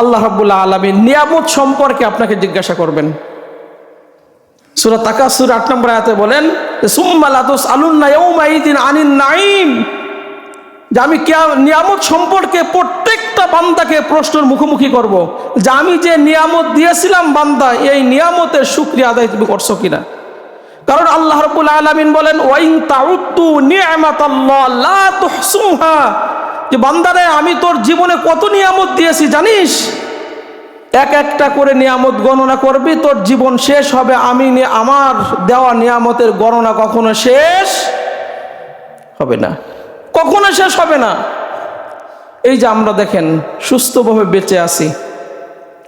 আল্লাহ রাব্বুল আলমী নিয়ামত সম্পর্কে আপনাকে জিজ্ঞাসা করবেন। সুরা তাকাসুর আট নম্বর আয়াতে বলেন সুম্মালাতুস আলুন্না ইয়াউমাইদিন আনিন নাইম যে আমি নিয়ামত সম্পর্কে প্রত্যেকটা বান্দাকে প্রশ্নের মুখোমুখি করব। যে আমি যে নিয়ামত দিয়েছিলাম বান্দা, এই নিয়ামতের শুক্রিয়া আদায় তুমি করছ কিনা? কারণ আল্লাহ রব্বুল আলামিন বলেন, ওয়াইন তাউদ্দু তুহসুহা যে বান্দারে, আমি তোর জীবনে কত নিয়ামত দিয়েছি, জানিস? এক একটা করে নিয়ামত গণনা করবি, তোর জীবন শেষ হবে। আমি আমার দেওয়া নিয়ামতের গণনা কখনো শেষ হবে না। কখনো শেষ হবে না। এই যে আমরা দেখেন, সুস্থভাবে বেঁচে আছি।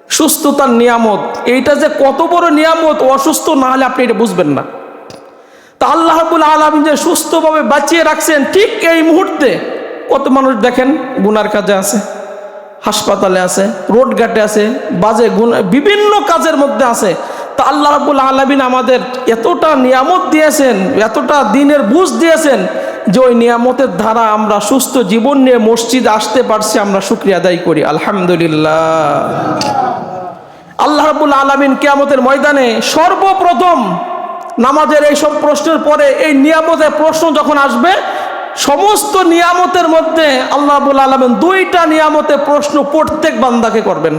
সুস্থতার নিয়ামত, এইটা যে কত বড় নিয়ামত, অসুস্থ না হলে আপনি এটা বুঝবেন না। তা আল্লাহ রাব্বুল আলমিন যে সুস্থভাবে বাঁচিয়ে রাখছেন, ঠিক এই মুহূর্তে কত মানুষ দেখেন গুনার কাজে আছে, হাসপাতালে আছে, রোড ঘাটে আছে, বাজে গুণ, বিভিন্ন কাজের মধ্যে আছে। তা আল্লাহ রাব্বুল আলমিন আমাদের এতটা নিয়ামত দিয়েছেন, এতটা দিনের বুঝ দিয়েছেন যে ওই নিয়ামতের ধারা আমরা সুস্থ জীবন নিয়ে মসজিদ আসতে পারছি, আমরা শুক্রিয়া আদায় করি। আলহামদুলিল্লাহ। আল্লাহ রাব্বুল আলমিন কেয়ামতের ময়দানে সর্বপ্রথম নামাজের এই সব প্রশ্নের পরে এই নিয়ামতের প্রশ্ন যখন আসবে সমস্ত নিয়ামতের মধ্যে আল্লাহ আলমিন দুইটা নিয়ামতের প্রশ্ন প্রত্যেক বান্দাকে করবেন।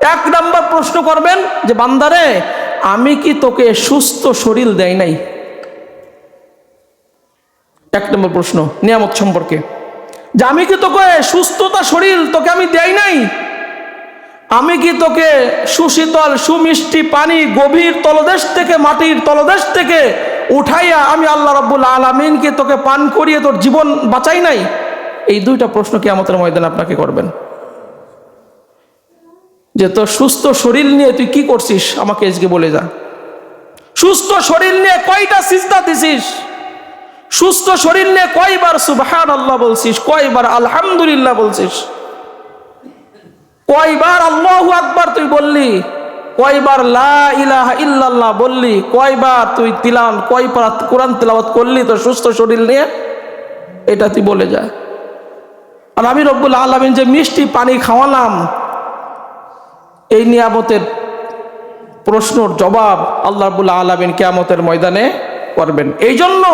এক নাম্বার প্রশ্ন করবেন যে, বান্দারে, আমি কি তোকে সুস্থ শরীর দেয় নাই? এক নম্বর প্রশ্ন, নিয়ামত সম্পর্কে। যে, আমি কি তোকে সুস্থতা শরীর তোকে আমি দেই নাই? আমি কি তোকে সুশীতল, সুমিষ্টি পানি গভীর তলদেশ থেকে, মাটির তলদেশ থেকে উঠাইয়া আমি আল্লাহ রব্বুল আলমিনকে তোকে পান করিয়ে তোর জীবন বাঁচাই নাই? এই দুইটা প্রশ্ন কি আমাদের ময়দানে আপনাকে করবেন। যে তোর সুস্থ শরীর নিয়ে তুই কি করছিস? আমাকে আজকে বলে যা। সুস্থ শরীর নিয়ে কয়টা সিজদা দিছিস? সুস্থ শরীর নিয়ে কয়বার সুবহান আল্লাহ বলছিস? কয়বার আলহামদুলিল্লাহ বলছিস? কয়বার আল্লাহু আকবার তুই বললি? কয়বার লা ইলাহা ইল্লাল্লাহ বললি, কয়বার তুই তিলান কয়বার কোরআন তেলাওয়াত করলি তোর সুস্থ শরীর নিয়ে? এটা তুই বলে যা। আর আমি রব্বুল আলমিন যে মিষ্টি পানি খাওয়ালাম, এই নিয়ামতের প্রশ্নর জবাব আল্লাহ রব্বুল আলমিন কেয়ামতের ময়দানে করবেন। এই জন্য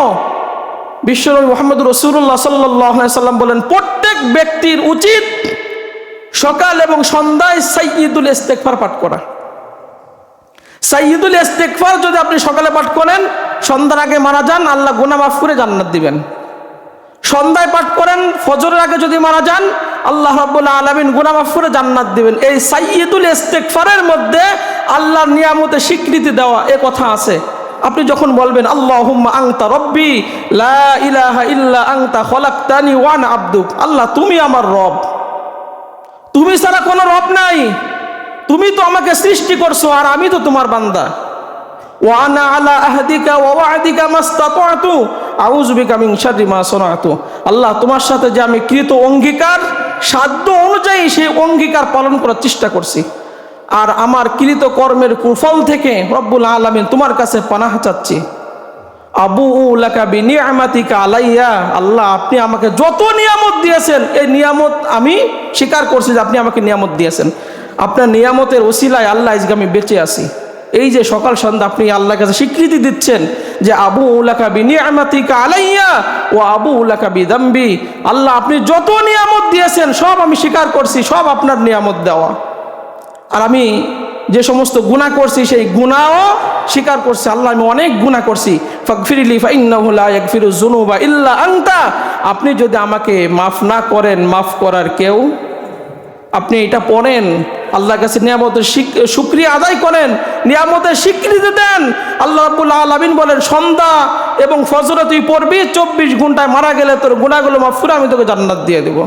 বিশ্বনবী মোহাম্মদ রসুল্লাহ সাল্লাহ সাল্লাম বলেন, প্রত্যেক ব্যক্তির উচিত সকাল এবং সন্ধ্যায় সাইয়দুল ইস্তেকফার পাঠ করা। সাইয়দুল ইস্তেকফার যদি আপনি সকালে পাঠ করেন, সন্ধ্যার আগে মারা যান, আল্লাহ গুনা মাফ করে জান্নাত দিবেন। সন্ধ্যায় পাঠ করেন, ফজরের আগে যদি মারা যান, আল্লাহ রাব্বুল আলামিন করে জান্নাত দিবেন। এই সাইয়দুল ইস্তেকফারের মধ্যে আল্লাহর নিয়ামতে স্বীকৃতি দেওয়া এ কথা আছে। আপনি যখন বলবেন, আল্লাহুম্মা আংতা রব্বি ইলাহা ইল্লা আংতা খলাকতানি ওয়ান আব্দুক, আল্লাহ, তুমি আমার রব। তুমি ছাড়া কোনো রব নাই। তুমি তো আমাকে সৃষ্টি করছ আর আমি তো তোমার বান্দা। ওয়ানা আলা আহদিকা ওয়া ওয়াদিকা মাস্তাতাতু। আউযু বিকা মিন শাররি মা সানাতু। আল্লাহ তোমার সাথে যে আমি কৃত অঙ্গীকার, সাধ্য অনুযায়ী সেই অঙ্গীকার পালন করার চেষ্টা করছি। আর আমার কৃত কর্মের কুফল থেকে রব্বুল আলামিন তোমার কাছে পানাহ চাচ্ছি। আবু আলাইয়া, আল্লাহ, আপনি আমাকে যত নিয়ামত দিয়েছেন, এই নিয়ামত আমি স্বীকার করছি যে আপনি আমাকে নিয়ামত দিয়েছেন। আপনার নিয়ামতের ওসিলায় আল্লাহ আজকে আমি বেঁচে আছি। এই যে সকাল সন্ধ্যা আপনি আল্লাহর কাছে স্বীকৃতি দিচ্ছেন যে আবু উলাকা বিনিয়ামাতিকা আলাইয়া ও আবু উলাকা বিদাম্বি, আল্লাহ, আপনি যত নিয়ামত দিয়েছেন, সব আমি স্বীকার করছি, সব আপনার নিয়ামত দেওয়া। আর আমি যে সমস্ত গুণা করছি, সেই গুণাও স্বীকার করছি। আল্লাহ, আমি অনেক গুণা করছি। ইল্লা আপনি যদি আমাকে মাফ না করেন, মাফ করার কেউ আপনি এটা পড়েন। আল্লাহর কাছে নিয়ামতের শুক্রিয়া আদায় করেন, নিয়ামতের স্বীকৃতি দেন। আল্লাহ রাব্বুল আলামিন বলেন, সন্ধ্যা এবং ফজরে তুই পড়বি, চব্বিশ ঘন্টায় মারা গেলে তোর গুণাগুলো মাফ করে আমি তোকে জান্নাত দিয়ে দেবো।